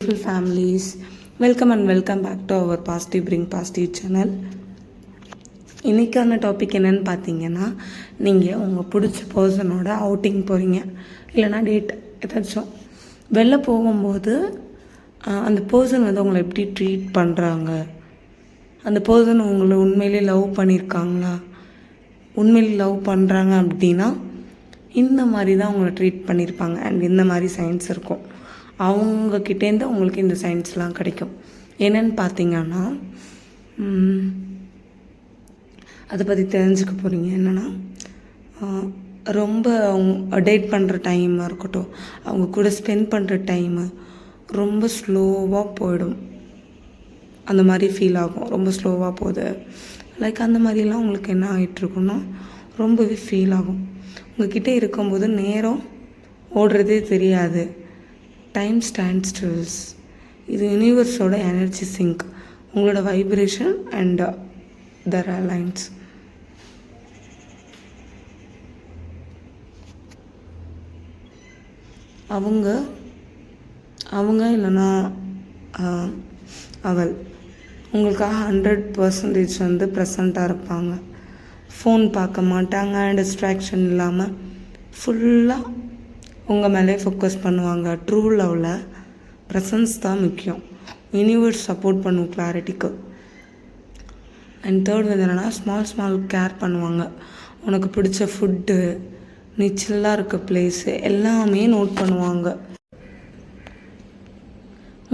Beautiful families welcome and welcome back to our positive bring positive channel இன்றைக்கான topic என்னன்னு பார்த்தீங்கன்னா நீங்கள் உங்கள் பிடிச்ச பர்சனோட அவுட்டிங் போகிறீங்க இல்லைனா டேட் ஏதாச்சும். வெளில போகும்போது அந்த பர்சன் வந்து உங்களை எப்படி ட்ரீட் பண்ணுறாங்க அந்த பர்சன் உங்களை உண்மையிலே லவ் பண்ணியிருக்காங்களா உண்மையிலே லவ் பண்ணுறாங்க அப்படின்னா இந்த மாதிரி தான் உங்களை ட்ரீட் பண்ணியிருப்பாங்க அண்ட் இந்த மாதிரி சயின்ஸ் இருக்கும். அவங்கக்கிட்டேருந்து உங்களுக்கு இந்த சயின்ஸ்லாம் கிடைக்கும். என்னன்னு பார்த்தீங்கன்னா அதை பற்றி தெரிஞ்சுக்க போகிறீங்க என்னென்னா ரொம்ப அவங்க டேட் பண்ணுற டைமாக இருக்கட்டும் அவங்க கூட ஸ்பெண்ட் பண்ணுற டைமு ரொம்ப ஸ்லோவாக போயிடும். அந்த மாதிரி ஃபீல் ஆகும். ரொம்ப ஸ்லோவாக போகுது. லைக் அந்த மாதிரிலாம் உங்களுக்கு என்ன ஆகிட்டுருக்குன்னா ரொம்பவே ஃபீல் ஆகும். உங்ககிட்ட இருக்கும்போது நேரம் ஓடுறதே தெரியாது. டைம் ஸ்டாண்ட் ஸ்டில்ஸ் இது யூனிவர்ஸோட எனர்ஜி சிங்க் உங்களோட வைப்ரேஷன் அண்ட் தர் அலைன்ஸ் அவங்க அவங்க இல்லைன்னா அவள். உங்களுக்காக ஹண்ட்ரட் பர்சன்டேஜ் வந்து ப்ரெசண்ட்டாக இருப்பாங்க. ஃபோன் பார்க்க மாட்டாங்க டிஸ்ட்ராக்ஷன் இல்லாமல் ஃபுல்லாக உங்கள் மேலே ஃபோக்கஸ் பண்ணுவாங்க. ட்ரூ லவ்வில் ப்ரெசன்ஸ் தான் முக்கியம். யூனிவர்ஸ் சப்போர்ட் பண்ணும் கிளாரிட்டிக்கு அண்ட் தேர்ட் வந்து என்னென்னா ஸ்மால் ஸ்மால் கேர் பண்ணுவாங்க. உனக்கு பிடிச்ச ஃபுட்டு நீ சில்லாக இருக்க பிளேஸு எல்லாமே நோட் பண்ணுவாங்க.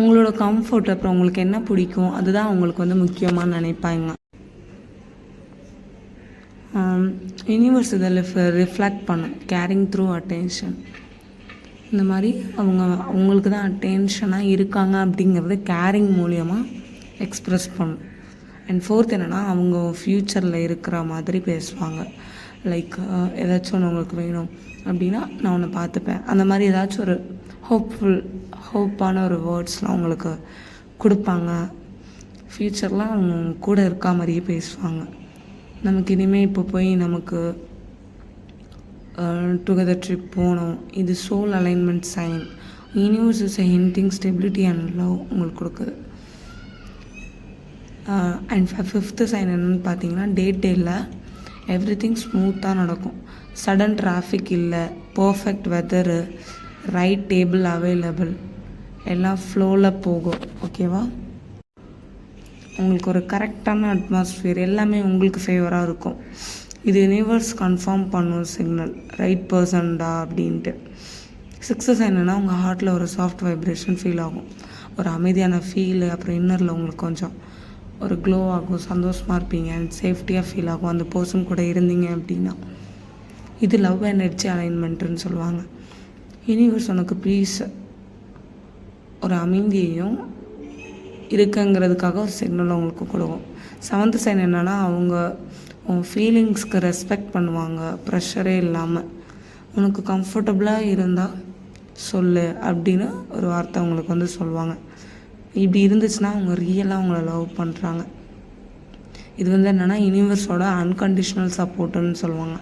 உங்களோட கம்ஃபர்ட் அப்புறம் உங்களுக்கு என்ன பிடிக்கும்? அதுதான் அவங்களுக்கு வந்து முக்கியமாக நினைப்பாங்க. யூனிவர்ஸ் இதில் ரிஃப்ளெக்ட் பண்ணும் கேரிங் த்ரூ அட்டென்ஷன் இந்த மாதிரி அவங்க அவங்களுக்கு தான் அட்டென்ஷனாக இருக்காங்க அப்படிங்கிறத கேரிங் மூலியமாக எக்ஸ்ப்ரெஸ் பண்ணும். அண்ட் ஃபோர்த் என்னென்னா அவங்க ஃப்யூச்சரில் இருக்கிற மாதிரி பேசுவாங்க. லைக் ஏதாச்சும் ஒன்று உங்களுக்கு வேணும் அப்படின்னா நான் ஒன்று பார்த்துப்பேன். அந்த மாதிரி ஏதாச்சும் ஒரு ஹோப்ஃபுல் ஹோப்பான ஒரு வேர்ட்ஸ்லாம் உங்களுக்கு கொடுப்பாங்க. ஃப்யூச்சர்லாம் அவங்க கூட இருக்கா மாதிரியே பேசுவாங்க. நமக்கு இனிமேல் இப்போ போய் நமக்கு டுகெதர் ட்ரிப் போகணும் இது soul alignment sign universe is hinting stability and love உங்களுக்கு கொடுக்குது. அண்ட் ஃபிஃப்த்து சைன் என்னன்னு பார்த்தீங்கன்னா டே டேயில் எவ்ரி திங் ஸ்மூத்தாக நடக்கும். சடன் டிராஃபிக் இல்லை perfect weather right table available எல்லாம் ஃப்ளோவில் போகும். ஓகேவா உங்களுக்கு ஒரு கரெக்டான அட்மாஸ்ஃபியர் எல்லாமே உங்களுக்கு ஃபேவராக இருக்கும். இது யூனிவர்ஸ் கன்ஃபார்ம் பண்ணும் சிக்னல் ரைட் பர்சன்டா அப்படின்ட்டு. சிக்ஸஸ் என்னென்னா உங்கள் ஹார்ட்டில் ஒரு சாஃப்ட் வைப்ரேஷன் ஃபீல் ஆகும். ஒரு அமைதியான ஃபீலு அப்புறம் இன்னரில் உங்களுக்கு கொஞ்சம் ஒரு க்ளோ ஆகும் சந்தோஷமாக இருப்பீங்க அண்ட் சேஃப்டியாக ஃபீல் ஆகும். அந்த பர்சன் கூட இருந்தீங்க அப்படின்னா இது லவ் எனர்ஜி அலைன்மெண்ட்டுன்னு சொல்லுவாங்க. யூனிவர்ஸ் உனக்கு ப்ளீஸ் ஒரு அமைதியையும் இருக்குங்கிறதுக்காக ஒரு சிக்னல் உங்களுக்கு கொடுக்கும். செவன்த் சைன் என்னென்னா அவங்க உன் ஃபீலிங்ஸ்க்கு ரெஸ்பெக்ட் பண்ணுவாங்க. ப்ரெஷரே இல்லாமல் உனக்கு கம்ஃபர்டபுளாக இருந்தால் சொல்லு அப்படின்னு ஒரு வார்த்தை அவங்களுக்கு வந்து சொல்லுவாங்க. இப்படி இருந்துச்சுன்னா அவங்க ரியலாக அவங்கள லவ் பண்ணுறாங்க இது வந்து என்னென்னா யூனிவர்ஸோட அன்கண்டிஷ்னல் சப்போர்ட்டுன்னு சொல்லுவாங்க.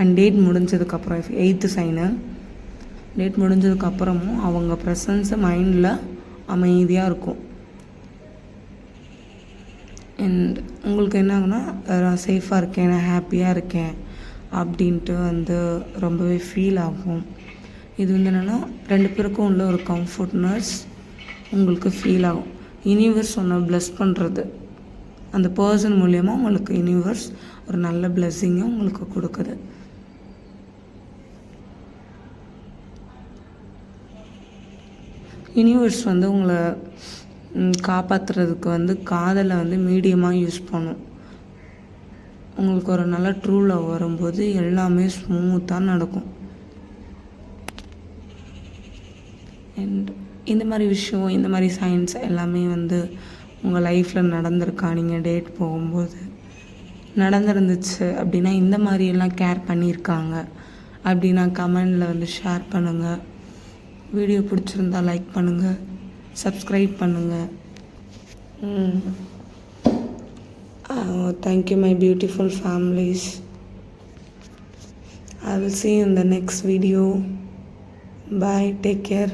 அண்ட் டேட் முடிஞ்சதுக்கப்புறம் எயித்து சைனு டேட் முடிஞ்சதுக்கப்புறமும் அவங்க ப்ரெசன்ஸு மைண்டில் அமைதியாக இருக்கும். அண்ட் உங்களுக்கு என்ன நான் சேஃபாக இருக்கேன் நான் ஹாப்பியாக இருக்கேன் அப்படின்ட்டு வந்து ரொம்பவே ஃபீல் ஆகும். இது வந்து என்னென்னா ரெண்டு பேருக்கும் உள்ள ஒரு கம்ஃபர்ட்னஸ் உங்களுக்கு ஃபீல் ஆகும். யூனிவர்ஸ் ஒன்று ப்ளஸ் பண்ணுறது அந்த பர்சன் மூலயமா உங்களுக்கு யூனிவர்ஸ் ஒரு நல்ல பிளெஸ்ஸிங்கை உங்களுக்கு கொடுக்குது. யூனிவர்ஸ் வந்து உங்களை காப்பாற்றுறதுக்கு வந்து காதலை வந்து மீடியமாக யூஸ் பண்ணும். உங்களுக்கு ஒரு நல்ல ட்ரூ லவ் வரும்போது எல்லாமே ஸ்மூத்தாக நடக்கும். அண்ட் இந்த மாதிரி விஷயம் இந்த மாதிரி சயின்ஸ் எல்லாமே வந்து உங்கள் லைஃப்பில் நடந்திருக்கா? நீங்கள் டேட் போகும்போது நடந்திருந்துச்சு அப்படின்னா இந்த மாதிரியெல்லாம் கேர் பண்ணியிருக்காங்க. அப்படின்னா கமெண்டில் வந்து ஷேர் பண்ணுங்கள் வீடியோ பிடிச்சிருந்தா லைக் பண்ணுங்கள் சப்ஸ்கிரைப் பண்ணுங்கள் thank you my beautiful families I will see you in the next video. Bye. Take care.